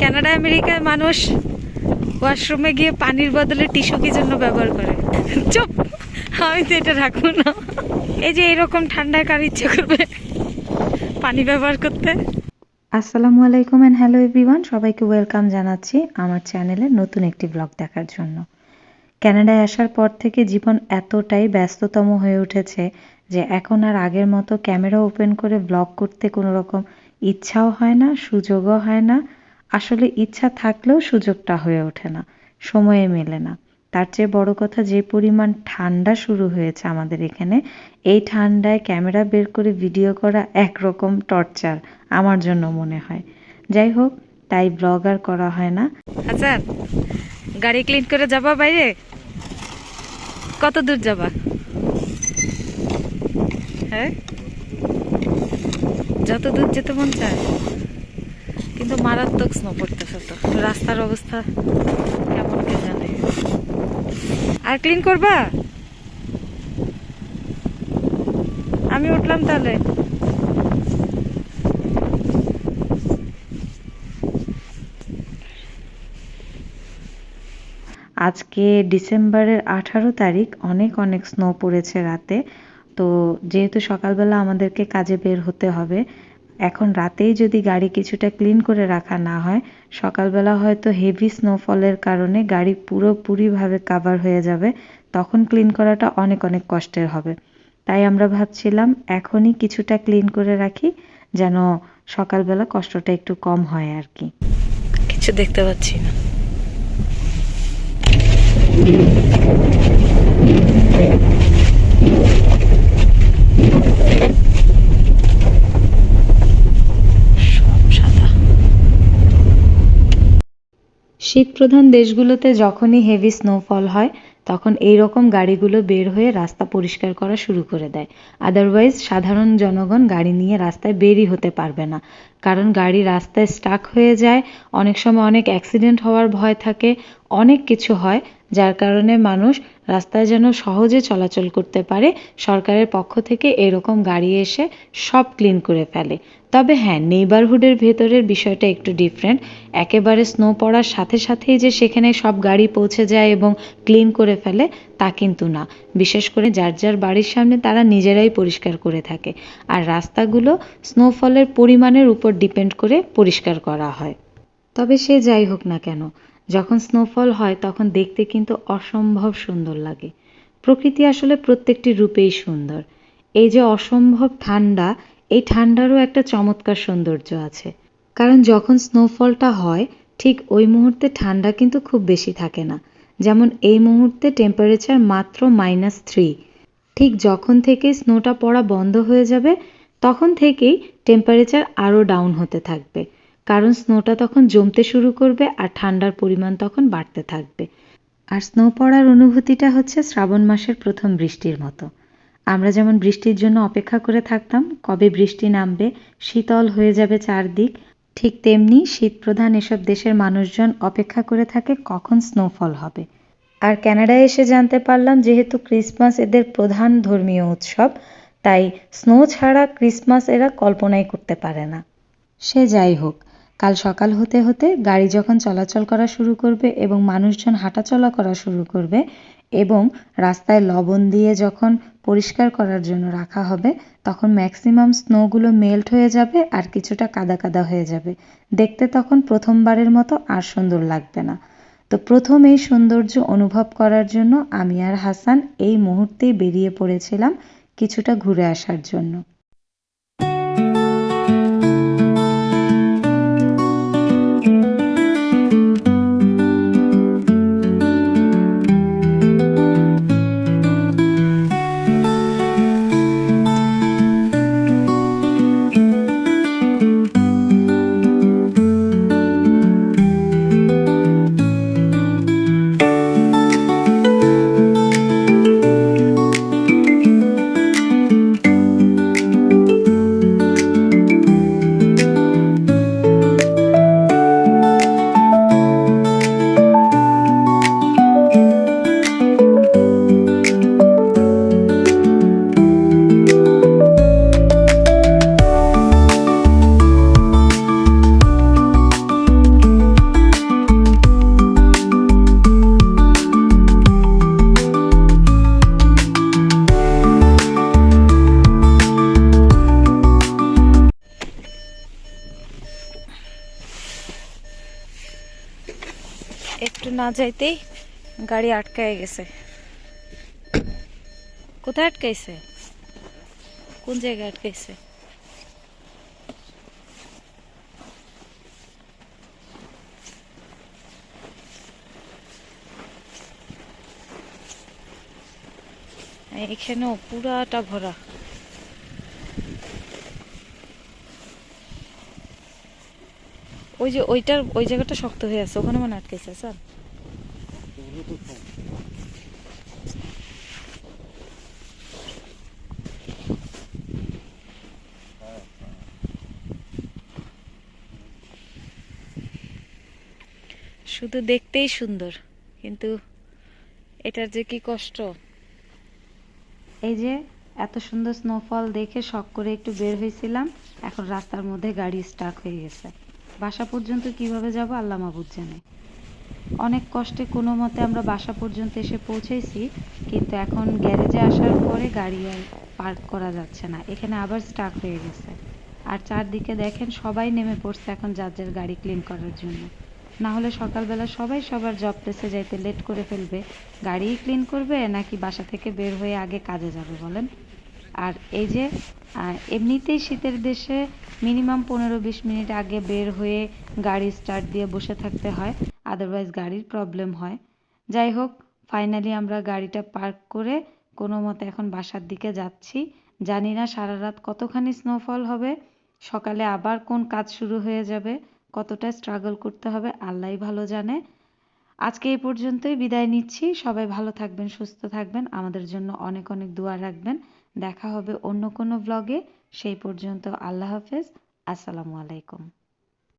Canada আমেরিকায় মানুষ ওয়াশরুমে গিয়ে পানির বদলে টিস্যু কি জন্য ব্যবহার করে? চুপ! আমি তো এটা রাখব না। এই যে এরকম ঠান্ডায় কার ইচ্ছে করবে পানি ব্যবহার করতে? আসসালামু আলাইকুম অ্যান্ড হ্যালো এভরিওয়ান সবাইকে ওয়েলকাম জানাচ্ছি আমার চ্যানেলে নতুন একটি ব্লগ দেখার জন্য। কানাডায় আসার পর থেকে জীবন এতটাই ব্যস্ততম হয়ে উঠেছে যে এখন আর আগের মতো ক্যামেরা ওপেন করে ব্লগ করতে কোনো রকম ইচ্ছাও হয় না, সুযোগও হয় না আসলে ইচ্ছা থাকলেও সুযোগটা হয়ে ওঠে না, সময়ে মেলে না। তার চেয়ে বড় কথা যে পরিমাণ ঠান্ডা শুরু হয়েছে আমাদের এখানে, এই ঠান্ডায় ক্যামেরা বের করে ভিডিও করা একরকম টর্চার আমার জন্য মনে হয়। যাই হোক, তাই ব্লগ আর করা হয় না। আচ্ছা গাড়ি ক্লিন করে যাবা বাইরে? কত দূর যাবা? হ্যাঁ? যত দূর যেতে মন চায়। কিন্তু মারাত্মক স্নো পড়তেছে তো। রাস্তার অবস্থা কেমন কে জানে। আর ক্লিন করবা? আমি উঠলাম তাহলে। আজকে ডিসেম্বরের আঠারো তারিখ, অনেক অনেক স্নো পড়েছে রাতে। তো যেহেতু সকালবেলা আমাদেরকে কাজে বের হতে হবে এখন রাতেই যদি গাড়ি কিছুটা ক্লিন করে রাখা না হয়, সকালবেলা হয়তো হেভি স্নোফলের কারণে গাড়ি পুরোপুরিভাবে কাভার হয়ে যাবে, তখন ক্লিন করাটা অনেক অনেক কষ্টের হবে। তাই আমরা ভাবছিলাম এখনই কিছুটা ক্লিন করে রাখি, যেন সকালবেলা কষ্টটা একটু কম হয় আর কি। কিছু দেখতে পাচ্ছি না। সব শীতপ্রধান দেশগুলোতে যখনই হেভি স্নোফল হয়, তখন এই রকম গাড়িগুলো বের হয়ে রাস্তা পরিষ্কার করা শুরু করে দেয়। আদারওয়াইজ সাধারণ জনগণ গাড়ি নিয়ে রাস্তায় বেরই হতে পারবে না। কারণ গাড়ি রাস্তায় স্টাক হয়ে যায়, অনেক সময় অনেক অ্যাক্সিডেন্ট হওয়ার ভয় থাকে অনেক কিছু হয়, যার কারণে মানুষ রাস্তায় যেন সহজে চলাচল করতে পারে, সরকারের পক্ষ থেকে এরকম গাড়ি এসে সব ক্লিন করে ফেলে। তবে হ্যাঁ নেইবারহুডের ভেতরের বিষয়টা একটু ডিফারেন্ট একেবারে স্নো পড়ার সাথে সাথেই যে সেখানে সব গাড়ি পৌঁছে যায় এবং ক্লিন করে ফেলে, তা কিন্তু না। বিশেষ করে যার যার বাড়ির সামনে তারা নিজেরাই পরিষ্কার করে থাকে। আর রাস্তাগুলো স্নোফলের পরিমাণের উপর ডিপেন্ড করে পরিষ্কার করা হয়। তবে সে যাই হোক না কেন যখন স্নোফল হয়, তখন দেখতে কিন্তু অসম্ভব সুন্দর লাগে। প্রকৃতি আসলে প্রত্যেকটি রূপেই সুন্দর। এই যে অসম্ভব ঠান্ডা, এই ঠান্ডারও একটা চমৎকার সৌন্দর্য আছে। কারণ যখন স্নোফলটা হয়, ঠিক ওই মুহূর্তে ঠান্ডা কিন্তু খুব বেশি থাকে না। যেমন এই মুহূর্তে টেম্পারেচার মাত্র মাইনাস থ্রি ঠিক যখন থেকে স্নোটা পড়া বন্ধ হয়ে যাবে, তখন থেকেই টেম্পারেচার আরও ডাউন হতে থাকবে। কারণ স্নোটা তখন জমতে শুরু করবে আর ঠান্ডার পরিমাণ তখন বাড়তে থাকবে। আর স্নো পড়ার অনুভূতিটা হচ্ছে শ্রাবণ মাসের প্রথম বৃষ্টির মতো। আমরা যেমন বৃষ্টির জন্য অপেক্ষা করে থাকতাম, কবে বৃষ্টি নামবে, শীতল হয়ে যাবে চারদিক, ঠিক তেমনি শীতপ্রধান এসব দেশের মানুষজন অপেক্ষা করে থাকে কখন স্নোফল হবে। আর কানাডায় এসে জানতে পারলাম যেহেতু ক্রিসমাস এদের প্রধান ধর্মীয় উৎসব, তাই স্নো ছাড়া ক্রিসমাস এরা কল্পনাই করতে পারে না। সে যাই হোক কাল সকাল হতে হতে গাড়ি যখন চলাচল করা শুরু করবে এবং মানুষজন হাঁটাচলা করা শুরু করবে এবং রাস্তায় লবণ দিয়ে যখন পরিষ্কার করার জন্য রাখা হবে, তখন ম্যাক্সিমাম স্নোগুলো মেল্ট হয়ে যাবে আর কিছুটা কাদা কাদা হয়ে যাবে। দেখতে তখন প্রথমবারের মতো আর সুন্দর লাগবে না। তো প্রথম এই সৌন্দর্য অনুভব করার জন্য আমি আর হাসান এই মুহূর্তেই বেরিয়ে পড়েছিলাম কিছুটা ঘুরে আসার জন্য। একটু না যাইতেই গাড়ি আটকায় গেছে। কোথায় আটকাইছে? কোন জায়গায় আটকাইছে? এখানেও পুরাটা ভরা। ওই যে ওইটার, ওই জায়গাটা শক্ত হয়ে আছে, ওখানে মানে আটকাইছে স্যার। শুধু দেখতেই সুন্দর, কিন্তু এটার যে কি কষ্ট। এই যে এত সুন্দর স্নোফল দেখে শখ করে একটু বের হয়েছিলাম, এখন রাস্তার মধ্যে গাড়ি স্টাক হয়ে গেছে। বাসা পর্যন্ত কীভাবে যাব আল্লাহ মাবুদ জানে। অনেক কষ্টে কোনো মতে আমরা বাসা পর্যন্ত এসে পৌঁছেছি, কিন্তু এখন গ্যারেজে আসার পরে গাড়ি আর পার্ক করা যাচ্ছে না। এখানে আবার স্টাক হয়ে গেছে। আর চারদিকে দেখেন সবাই নেমে পড়ছে এখন যার যার গাড়ি ক্লিন করার জন্য। না হলে সকালবেলা সবাই সবার জব প্লেসে যাইতে লেট করে ফেলবে। গাড়িই ক্লিন করবে নাকি বাসা থেকে বের হয়ে আগে কাজে যাবে বলেন? আর এই যে এমনিতেই শীতের দেশে মিনিমাম পনেরো বিশ মিনিট আগে বের হয়ে গাড়ি স্টার্ট দিয়ে বসে থাকতে হয় আদারওয়াইজ গাড়ির প্রবলেম হয়। যাই হোক ফাইনালি আমরা গাড়িটা পার্ক করে কোনো মতে এখন বাসার দিকে যাচ্ছি। জানি না সারা রাত কতখানি স্নোফল হবে, সকালে আবার কোন কাজ শুরু হয়ে যাবে, কতটা স্ট্রাগল করতে হবে আল্লাহই ভালো জানে। আজকে এই পর্যন্তই বিদায় নিচ্ছি। সবাই ভালো থাকবেন, সুস্থ থাকবেন। আমাদের জন্য অনেক অনেক দোয়া রাখবেন। দেখা হবে অন্য কোনো ব্লগে সেই পর্যন্ত আল্লাহ হাফেজ। আসসালামু আলাইকুম।